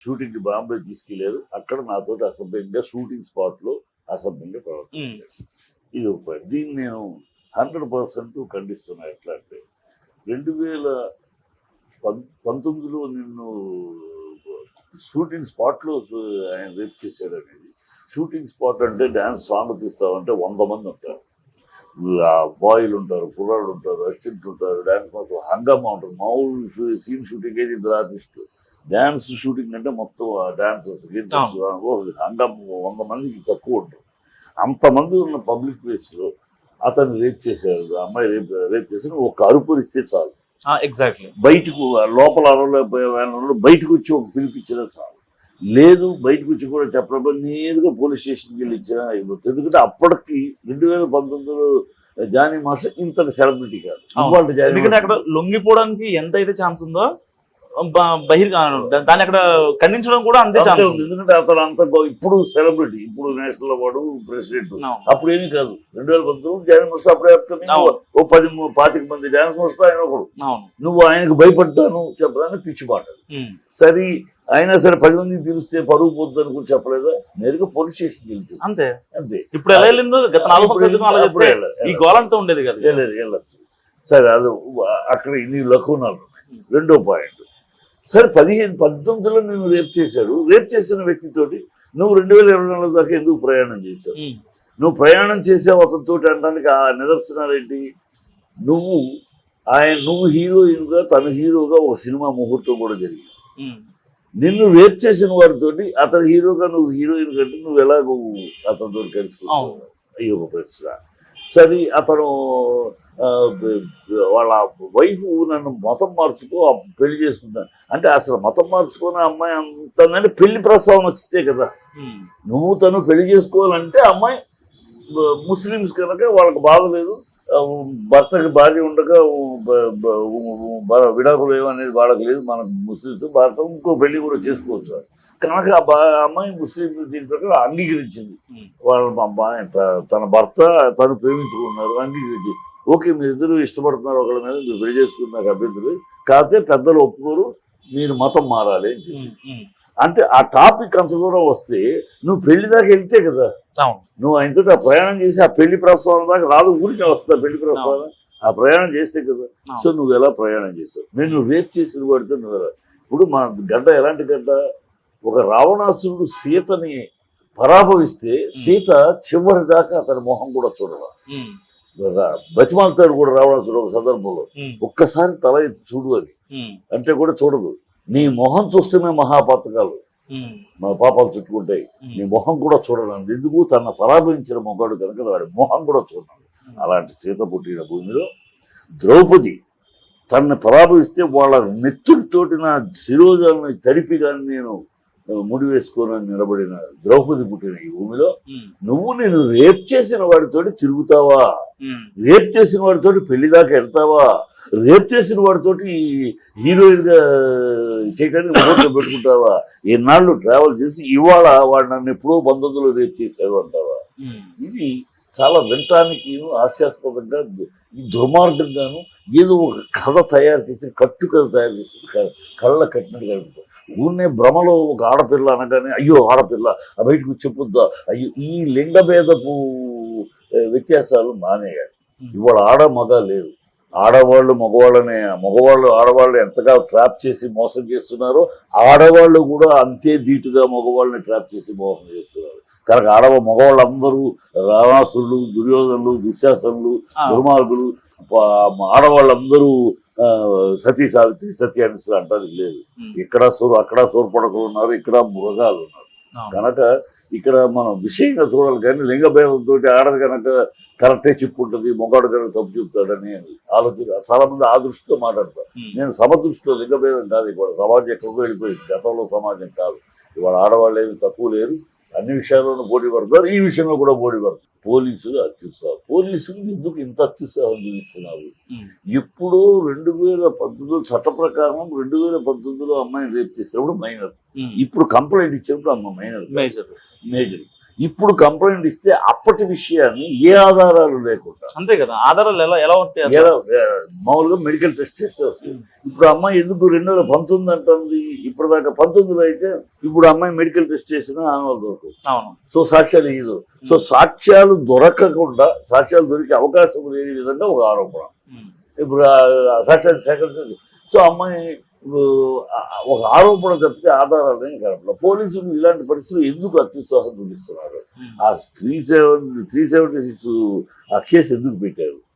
షూటింగ్కి బాంబే తీసుకెళ్ళారు. అక్కడ నాతోటి అసభ్యంగా షూటింగ్ స్పాట్లో అసభ్యంగా ప్రవర్తించారు. ఇది ఒక. దీన్ని నేను హండ్రెడ్ పర్సెంట్ ఖండిస్తున్నా ఎట్లా అంటే రెండు వేల పంతొమ్మిదిలో నిన్ను షూటింగ్ స్పాట్లో ఆయన రేప్ చేశాడు అనేది. షూటింగ్ స్పాట్ అంటే డ్యాన్స్ సాంగ్ తీస్తామంటే వంద మంది ఉంటారు. బాయ్లు ఉంటారు కుర్రాళ్ళు ఉంటారు అసిస్టెంట్ ఉంటారు డ్యాన్స్ మాత్రం హంగామా ఉంటారు మామూలు సీన్ షూటింగ్ అయితే ఇద్దరు ఆర్టిస్టులు డ్యాన్స్ షూటింగ్ అంటే మొత్తం డాన్సర్స్ హంగామా వంద మందికి తక్కువ ఉంటారు అంతమంది ఉన్న పబ్లిక్ ప్లేస్లో అతను రేప్ చేశారు ఆ అమ్మాయి రేప్ రేప్ చేసిన ఒక అరుపులు ఇస్తే చాలు. ఎగ్జాక్ట్లీ బయటకు లోపల వాళ్ళు బయటకు వచ్చి ఒక పిలిపించినా చాలు. లేదు బయటకు వచ్చి కూడా చెప్పడం నేరుగా పోలీస్ స్టేషన్కి వెళ్ళి ఇచ్చినా అయిపోతుంది ఎందుకంటే అప్పటికి రెండు వేల పంతొమ్మిదిలో జానీ మాస్టర్ ఇంతటి సెలబ్రిటీ కాదు. ఎందుకంటే అక్కడ లొంగిపోవడానికి ఎంత అయితే ఛాన్స్ ఉందో బహిర్ దాన్ని అక్కడ ఖండించడం కూడా అంతే. ఎందుకంటే అతను అంత ఇప్పుడు సెలబ్రిటీ ఇప్పుడు నేషనల్ అవార్డు ప్రెసిడెంట్. అప్పుడు ఏమీ కాదు. రెండు వేల పంతొమ్మిది జానీ మాస్టర్ అప్పుడే. ఓ పది పాతిక మంది డాన్స్ మాస్టర్ ఆయన ఒకడు. నువ్వు ఆయనకు భయపడ్డాను చెప్పడానికి పిచ్చి ఉమ్. సరే అయినా సరే పది మందికి తెలిస్తే పరుగు పోద్దు అనుకుని చెప్పలేదా? నేరుగా పోలీస్ స్టేషన్కి వెళ్తుంది అంతే. అంతే. ఇప్పుడు ఎలా వెళ్ళిందో గత నాలుగు ఈ గోలంతా ఉండేది కదా. వెళ్ళదు వెళ్ళచ్చు. సరే అది అక్కడ ఇన్ని లకునాలు. రెండో పాయింట్. సరే పదిహేను పద్దెనిమిదిలో నేను రేప్ చేశాడు రేప్ చేసిన వ్యక్తితోటి నువ్వు రెండు వేల ఇరవై నాలుగు దాకా ఎందుకు ప్రయాణం చేశావు. నువ్వు ప్రయాణం చేసావు అతనితో అనడానికి ఆ నిదర్శనాలు ఏంటి నువ్వు ఆయన నువ్వు హీరోయిన్గా తను హీరోగా ఒక సినిమా ముహూర్తం కూడా జరిగింది. నిన్ను రేప్ చేసిన వారితోటి అతను హీరోగా నువ్వు హీరోయిన్ కంటే నువ్వు ఎలా నువ్వు అతనితో కలుసుకుంటావు. అయ్యి ఒక ప్రశ్న సరే అతను వాళ్ళ వైఫ్ నన్ను మతం మార్చుకో పెళ్ళి చేసుకుంటాను అంటే అసలు మతం మార్చుకున్న అమ్మాయి అంతందంటే పెళ్ళి ప్రస్తావన వచ్చితే కదా. నువ్వు తను పెళ్ళి చేసుకోవాలంటే అమ్మాయి ముస్లిమ్స్ కనుక వాళ్ళకి బాధ లేదు ఆ, భర్తకి భార్య ఉండగా విడాకులు ఏమనేది వాళ్ళకి లేదు. మన ముస్లిమ్స్ భర్త ఇంకో పెళ్ళి కూడా చేసుకోవచ్చు. కనుక ఆ బా- అమ్మాయి ముస్లిం దీని ప్రకారం అంగీకరించింది. వాళ్ళ మా అమ్మాయి త- తన భర్త తను ప్రేమించుకున్నారు అంగీకరించి ఓకే మీరు ఇద్దరు ఇష్టపడుతున్నారు ఒకళ్ళ మీద మీరు పెళ్ళి చేసుకున్నారు అభ్యర్థులు కాకపోతే పెద్దలు ఒప్పుకోరు మీరు మతం మారాలి అని చెప్పి. అంటే ఆ టాపిక్ అంత దూరం వస్తే నువ్వు పెళ్ళి దాకా వెళ్తే కదా. నువ్వు ఆయనతో ఆ ప్రయాణం చేసి ఆ పెళ్ళి ప్రస్తావన దాకా రాదు ఊరికి వస్తా పెళ్ళి ప్రస్తావన ఆ ప్రయాణం చేస్తే కదా. సో నువ్వు ఎలా ప్రయాణం చేసావు నేను రేప్ చేసిన వాడితో నువ్వు ఎలా? ఇప్పుడు మన గడ్డ ఎలాంటి గడ్డ? ఒక రావణాసురుడు సీతని పరాభవిస్తే సీత చివరి దాకా అతని మొహం కూడా చూడాల. ఉమ్. బతిమాలతాడు కూడా రావణాసురుడు ఒక సందర్భంలో. ఒక్కసారి తల ఎత్తి చూడు అది. అంటే కూడా చూడదు. నీ మొహం చూస్తేనే మహాపాతకాలు. మన పాపాలు చుట్టుకుంటాయి. నీ మొహం కూడా చూడడం ఎందుకు? తన పరాభవించిన మొగాడు కనుక వాడి మొహం కూడా చూడడం అలాంటి సీత పుట్టిన భూమిలో ద్రౌపది తనని పరాభవిస్తే వాళ్ళ నెత్తుడితోటి నా శిరోజాలను తడిపి కానీ నేను ముడి వేసుకొని నిలబడిన ద్రౌపది పుట్టిన ఈ భూమిలో. నువ్వు నేను రేప్ చేసిన వాడితోటి తిరుగుతావా. రేప్ చేసిన వాడితోటి పెళ్ళి దాకా వెళ్తావా రేప్ చేసిన వాడితోటి హీరోయిన్గా చేయడానికి ముహూర్తం పెట్టుకుంటావా ఎన్నాళ్ళు ట్రావెల్ చేసి ఇవాళ వాడు నన్ను ఎప్పుడో పంతొమ్మిదిలో రేప్ చేసావు అంటావా. ఇది చాలా వినటానికి హాస్యాస్పదంగా ఈ దుర్మార్గంగాను ఏదో ఒక కథ తయారు చేసి కట్టు కథ తయారు చేసి కళ్ళ కట్టినట్టు కనిపిస్తుంది. ఊరినే భ్రమలో ఒక ఆడపిల్ల అనగానే అయ్యో ఆడపిల్ల ఆ బయటకు చెప్పొద్దా? అయ్యో ఈ లింగభేదపు వ్యత్యాసాలు మానేయాలి. ఇవాళ ఆడ మగ లేదు. ఆడవాళ్ళు మగవాళ్ళని మగవాళ్ళు ఆడవాళ్ళు ఎంతగా ట్రాప్ చేసి మోసం చేస్తున్నారో ఆడవాళ్ళు కూడా అంతే ధీటుగా మగవాళ్ళని ట్రాప్ చేసి మోసం చేస్తున్నారు. కనుక ఆడవ మగవాళ్ళు అందరూ రావణాసురులు దుర్యోధనులు దుశ్శాసనులు. దుర్మార్గులు ఆడవాళ్ళందరూ సతీ సావిత్రి సతీ అనుసులు అంటానికి లేదు. ఇక్కడ సూరు అక్కడ సూర్పడకలు ఉన్నారు ఇక్కడ మృగాలు ఉన్నారు. కనుక ఇక్కడ మనం విషయంగా చూడాలి కానీ లింగ భేదంతో ఆడది కనుక కరెక్టే చెప్పుంటుంది మొగాడు కనుక తప్పు చెప్తాడని ఆలోచన చాలా మంది ఆ దృష్టితో మాట్లాడతారు. నేను సమదృష్టిలో లింగ భేదం కాదు ఇవాళ సమాజం ఎక్కడికో వెళ్ళిపోయింది గతంలో సమాజం కాదు ఇవాళ ఆడవాళ్ళు ఏమి తక్కువ లేరు అన్ని విషయాల్లోనూ పోటీ పడతారు ఈ విషయంలో కూడా పోటీ పడతారు పోలీసులు అత్యుత్సాహం. పోలీసులు ఎందుకు ఇంత అత్యుత్సాహం చూపిస్తున్నారు. ఇప్పుడు రెండు వేల పంతొమ్మిదిలో చట్ట ప్రకారం రెండు వేల పంతొమ్మిదిలో అమ్మాయిని రేప్ చేసినప్పుడు మైనర్. ఇప్పుడు కంప్లైంట్ ఇచ్చినప్పుడు అమ్మ మైనర్. మేజర్. మేజర్. ఇప్పుడు కంప్లైంట్ ఇస్తే అప్పటి విషయాన్ని ఏ ఆధారాలు లేకుండా. అంతే కదా ఆధారాలు ఎలా ఎలా ఉంటాయి? ఎలా మామూలుగా మెడికల్ టెస్ట్ చేస్తే వస్తుంది. ఇప్పుడు అమ్మాయి ఎందుకు రెండు వేల పంతొమ్మిది అంటుంది? ఇప్పటిదాకా పంతొమ్మిదిలో అయితే ఇప్పుడు అమ్మాయి మెడికల్ టెస్ట్ చేసినా ఆనవాళ్ళు దొరకదు. అవును. సో సాక్ష్యాలు ఇయ్యదు. సో సాక్ష్యాలు దొరకకుండా సాక్ష్యాలు దొరికే అవకాశం లేని విధంగా ఒక ఆరోపణ. ఇప్పుడు ఆ సాక్ష్యాన్ని సేకరించదు. సో అమ్మాయి ఇప్పుడు ఒక ఆరోపణ తప్పితే ఆధారాలు ఏం కనపడలేదు పోలీసులు ఇలాంటి పరిస్థితులు ఎందుకు అత్యుత్సాహం చూపిస్తున్నారు. ఆ three seven three seventy six ఆ కేసు ఎందుకు పెట్టారు?